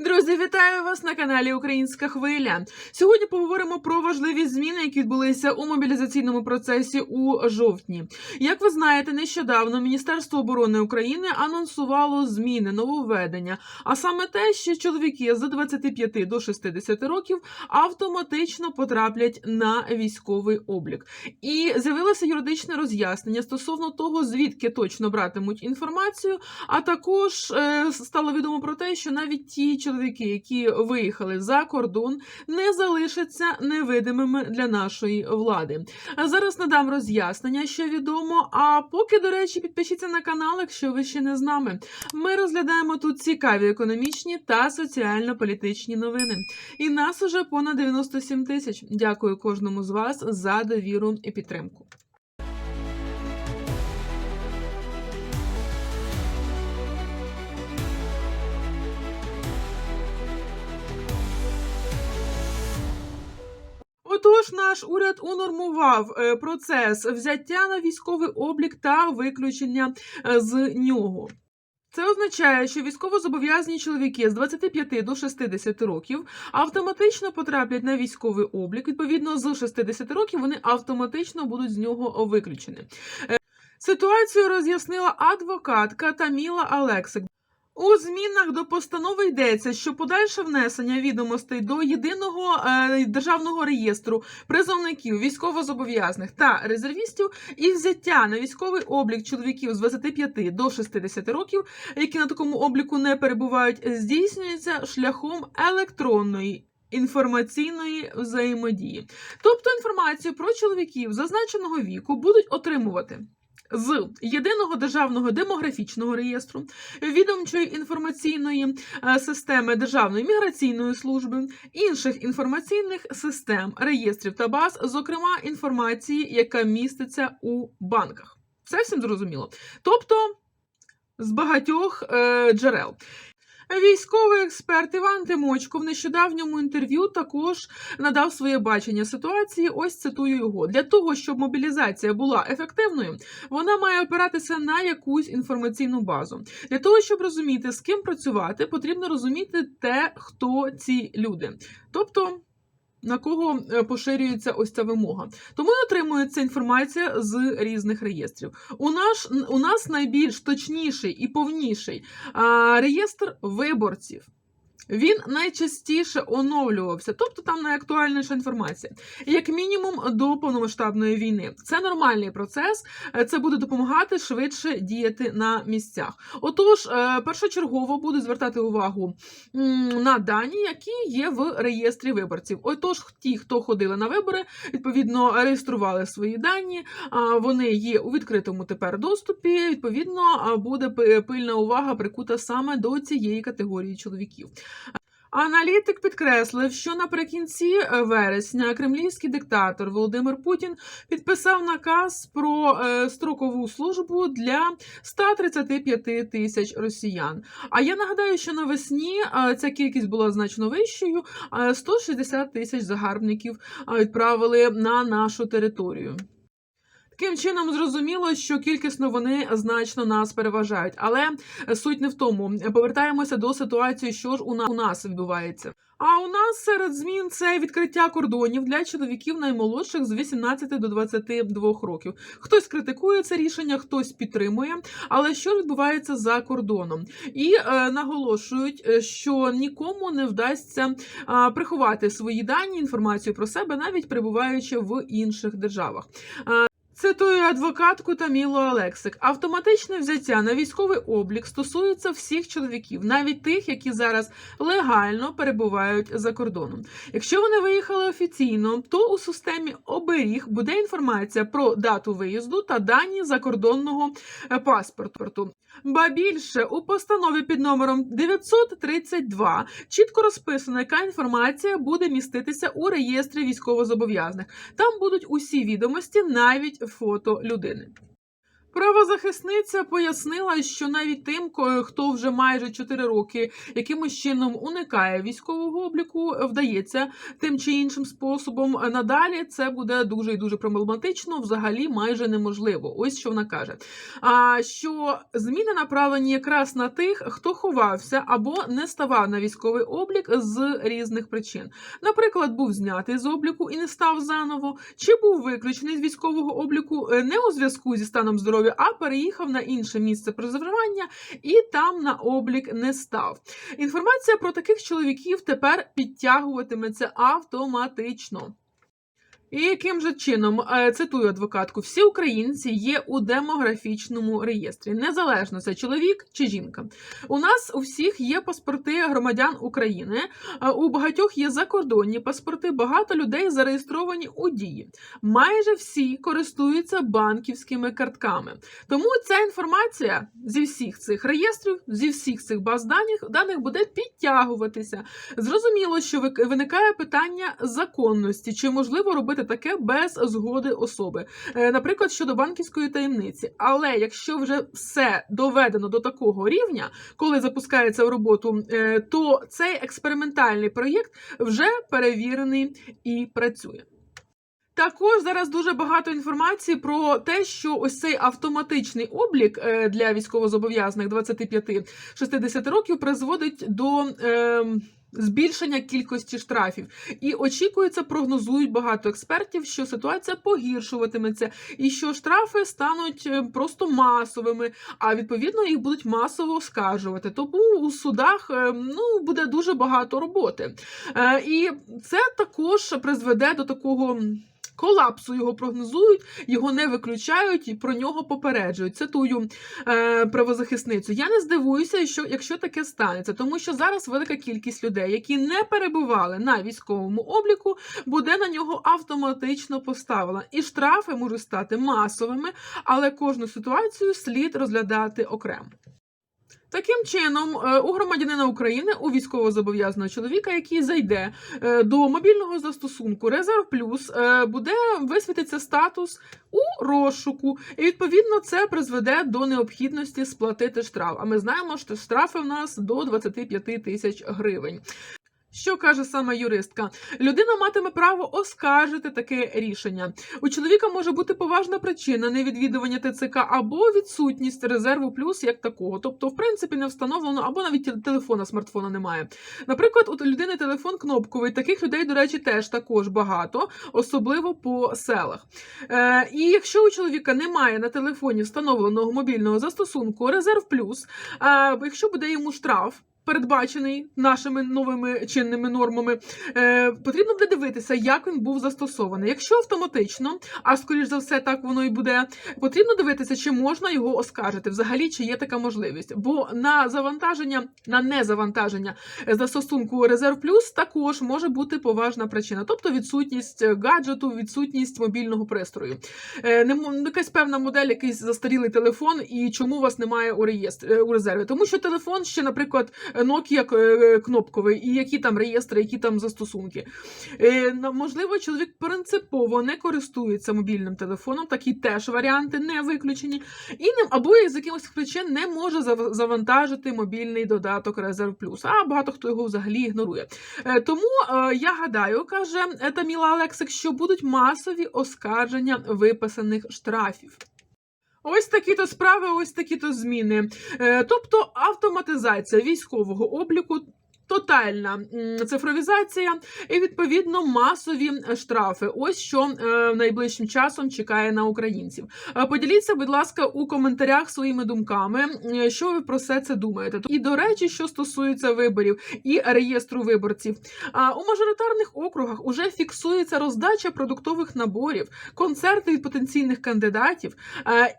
Друзі, вітаю вас на каналі Українська Хвиля. Сьогодні поговоримо про важливі зміни, які відбулися у мобілізаційному процесі у жовтні. Як ви знаєте, нещодавно Міністерство оборони України анонсувало зміни нововведення, а саме те, що чоловіки з 25 до 60 років автоматично потраплять на військовий облік. І з'явилося юридичне роз'яснення стосовно того, звідки точно братимуть інформацію. А також е, стало відомо про те, що навіть ті чоловіки, які виїхали за кордон, не залишаться невидимими для нашої влади. Зараз надам роз'яснення, що відомо. А поки, до речі, підпишіться на канал, якщо ви ще не з нами. Ми розглядаємо тут цікаві економічні та соціально-політичні новини. І нас уже понад 97 тисяч. Дякую кожному з вас за довіру і підтримку. Отож, наш уряд унормував е, процес взяття на військовий облік та виключення е, з нього. Це означає, що військовозобов'язані чоловіки з 25 до 60 років автоматично потраплять на військовий облік. Відповідно, з 60 років вони автоматично будуть з нього виключені. Е, Ситуацію роз'яснила адвокатка Таміла Алексик. У змінах до постанови йдеться, що подальше внесення відомостей до єдиного е, державного реєстру призовників, військовозобов'язаних та резервістів і взяття на військовий облік чоловіків з 25 до 60 років, які на такому обліку не перебувають, здійснюється шляхом електронної. Інформаційної взаємодії, тобто інформацію про чоловіків зазначеного віку будуть отримувати з єдиного державного демографічного реєстру, відомчої інформаційної е, системи Державної міграційної служби, інших інформаційних систем, реєстрів та баз, зокрема інформації, яка міститься у банках. Все всім зрозуміло. Тобто з багатьох е, джерел. Військовий експерт Іван Тимочко в нещодавньому інтерв'ю також надав своє бачення ситуації. Ось цитую його: для того, щоб мобілізація була ефективною, вона має опиратися на якусь інформаційну базу. Для того, щоб розуміти, з ким працювати, потрібно розуміти те, хто ці люди. Тобто. На кого е, поширюється ось ця вимога, тому отримується інформація з різних реєстрів. У нас у нас найбільш точніший і повніший реєстр виборців. Він найчастіше оновлювався, тобто там найактуальніша інформація, як мінімум до повномасштабної війни. Це нормальний процес, е, це буде допомагати швидше діяти на місцях. Отож, е, першочергово буду звертати увагу на дані, які є в реєстрі виборців. Отож, ті, хто ходили на вибори, відповідно реєстрували свої дані. Вони є у відкритому тепер доступі. Відповідно, буде пильна увага прикута саме до цієї категорії чоловіків. Аналітик підкреслив, що наприкінці вересня кремлівський диктатор Володимир Путін підписав наказ про е, строкову службу для 135 тисяч росіян. А я нагадаю, що навесні е, ця кількість була значно вищою. е, 160 тисяч загарбників е, відправили на нашу територію. Таким чином, зрозуміло, що кількісно вони значно нас переважають, але суть не в тому. Повертаємося до ситуації, що ж у на- у нас відбувається. А у нас серед змін це відкриття кордонів для чоловіків наймолодших з 18 до 22 років. Хтось критикує це рішення, хтось підтримує. Але що відбувається за кордоном? І е, наголошують, е, що нікому не вдасться е, приховати свої дані, інформацію про себе, навіть перебуваючи в інших державах. Цитую адвокатку Тамілу Алексик. Автоматичне взяття на військовий облік стосується всіх чоловіків, навіть тих, які зараз легально перебувають за кордоном. Якщо вони виїхали офіційно, то у системі оберіг буде інформація про дату виїзду та дані закордонного е, паспорту. Ба більше у постанові під номером 932 чітко розписано, яка інформація буде міститися у реєстрі військовозобов'язаних. Там будуть усі відомості, навіть фото людини. Правозахисниця пояснила, що навіть тим, хто вже майже 4 роки якимось чином уникає військового обліку, вдається тим чи іншим способом. Надалі це буде дуже і дуже проблематично, взагалі майже неможливо. Ось що вона каже. А що зміни направлені якраз на тих, хто ховався або не ставав на військовий облік з різних причин. Наприклад, був знятий з обліку і не став заново, чи був виключений з військового обліку е, не у зв'язку зі станом здоров'я, а переїхав на інше місце проживання і там на облік не став. Інформація про таких чоловіків тепер підтягуватиметься автоматично. І яким же чином Е, цитую адвокатку, всі українці є у демографічному реєстрі, незалежно це чоловік чи жінка. У нас у всіх є паспорти громадян України, е, у багатьох є закордонні паспорти. Багато людей зареєстровані у дії. Майже всі користуються банківськими картками. Тому ця інформація зі всіх цих реєстрів, зі всіх цих баз даних, даних буде підтягуватися. Зрозуміло, що виникає питання законності, чи можливо робити таке без згоди особи, Е, наприклад, щодо банківської таємниці. Але якщо вже все доведено до такого рівня, коли запускається в роботу, е, то цей експериментальний проєкт вже перевірений і працює. Також зараз дуже багато інформації про те, що ось цей автоматичний облік е, для військовозобов'язаних 25-60 років призводить до е, збільшення кількості штрафів. І очікується, прогнозують багато експертів, що ситуація погіршуватиметься, і що штрафи стануть е, просто масовими, а відповідно їх будуть масово оскаржувати. Тому у судах е, ну буде дуже багато роботи. Е, І це також призведе до такого. Колапсу його прогнозують, його не виключають і про нього попереджують. Цитую е, правозахисницю. Я не здивуюся, що якщо таке станеться, тому що зараз велика кількість людей, які не перебували на військовому обліку, буде на нього автоматично поставлена. І штрафи можуть стати масовими, але кожну ситуацію слід розглядати окремо. Таким чином, е, у громадянина України, у військовозобов'язаного чоловіка, який зайде е, до мобільного застосунку Резерв Плюс, е, буде висвітиться статус у розшуку, і відповідно це призведе до необхідності сплатити штраф. А ми знаємо, що штрафи в нас до 25 тисяч гривень. Що каже сама юристка? Людина матиме право оскаржити таке рішення. У чоловіка може бути поважна причина невідвідування ТЦК або відсутність резерву плюс як такого. Тобто, в принципі, не встановлено, або навіть телефона, смартфона немає. Наприклад, у людини телефон кнопковий. Таких людей, до речі, теж також багато, особливо по селах. Е, і якщо у чоловіка немає на телефоні встановленого мобільного застосунку Резерв Плюс, е, якщо буде йому штраф. Передбачений нашими новими чинними нормами, е, потрібно буде дивитися, як він був застосований. Якщо автоматично, а скоріш за все, так воно і буде, потрібно дивитися, чи можна його оскаржити, взагалі чи є така можливість. Бо на завантаження, на незавантаження застосунку Резерв Плюс також може бути поважна причина, тобто відсутність гаджету, відсутність мобільного пристрою. Е, якась певна модель, якийсь застарілий телефон, і чому вас немає у реєстрі у резерві? Тому що телефон ще, наприклад, Nokia е, кнопковий, і які там реєстри, які там застосунки. Е, Можливо, чоловік принципово не користується мобільним телефоном, такі теж варіанти не виключені, і або з якихось причин не може завантажити мобільний додаток Резерв Плюс. А багато хто його взагалі ігнорує. Е, Тому е, я гадаю, каже е, Таміла Алексик, що будуть масові оскарження виписаних штрафів. Ось такі-то справи, ось такі-то зміни. Е, Тобто автоматизація військового обліку. Тотальна цифровізація і відповідно масові штрафи. Ось що е, найближчим часом чекає на українців. Е, Поділіться, будь ласка, у коментарях своїми думками, е, що ви про все це думаєте. І до речі, що стосується виборів і реєстру виборців. А у мажоритарних округах уже фіксується роздача продуктових наборів, концерти від потенційних кандидатів.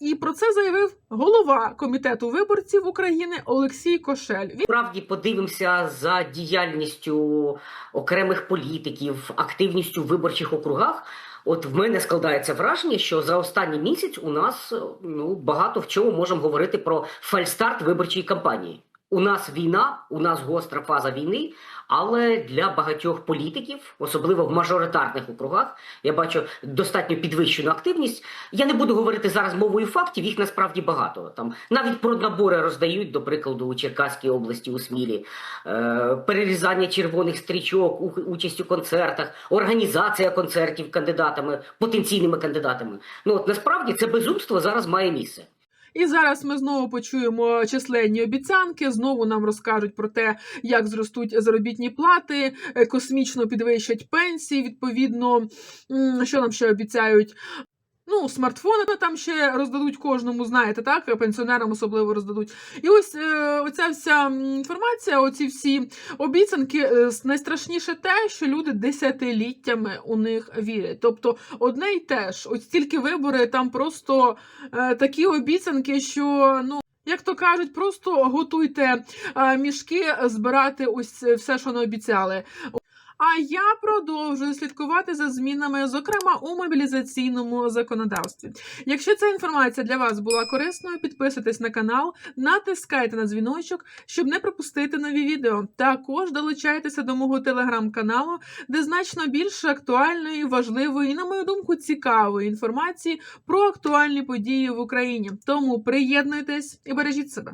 І про це заявив голова комітету виборців України Олексій Кошель. Він Справді подивимося за діяльністю окремих політиків, активністю в виборчих округах. От в мене складається враження, що за останній місяць у нас ну багато в чому можемо говорити про фальстарт виборчої кампанії. У нас війна, у нас гостра фаза війни, але для багатьох політиків, особливо в мажоритарних округах, я бачу достатньо підвищену активність. Я не буду говорити зараз мовою фактів, їх насправді багато. Там навіть про набори роздають, до прикладу, у Черкаській області, у Смілі, е, перерізання червоних стрічок, участь у концертах, організація концертів кандидатами, потенційними кандидатами. Ну от насправді це безумство зараз має місце. І зараз ми знову почуємо численні обіцянки. Знову нам розкажуть про те, як зростуть заробітні плати, е, космічно підвищать пенсії. Відповідно, що нам ще обіцяють. Ну, смартфони там ще роздадуть кожному, знаєте, так, пенсіонерам особливо роздадуть. І ось е, оця вся інформація, оці всі обіцянки, е, найстрашніше те, що люди десятиліттями у них вірять. Тобто одне й те ж, ось тільки вибори, там просто е, такі обіцянки, що ну. Як то кажуть, просто готуйте е, мішки збирати ось все, що не обіцяли. А я продовжую слідкувати за змінами, зокрема у мобілізаційному законодавстві. Якщо ця інформація для вас була корисною, підписуйтесь на канал, натискайте на дзвіночок, щоб не пропустити нові відео. Також долучайтеся до мого телеграм-каналу, де значно більше актуальної, важливої і, на мою думку, цікавої інформації про актуальні події в Україні. Тому приєднуйтесь і бережіть себе.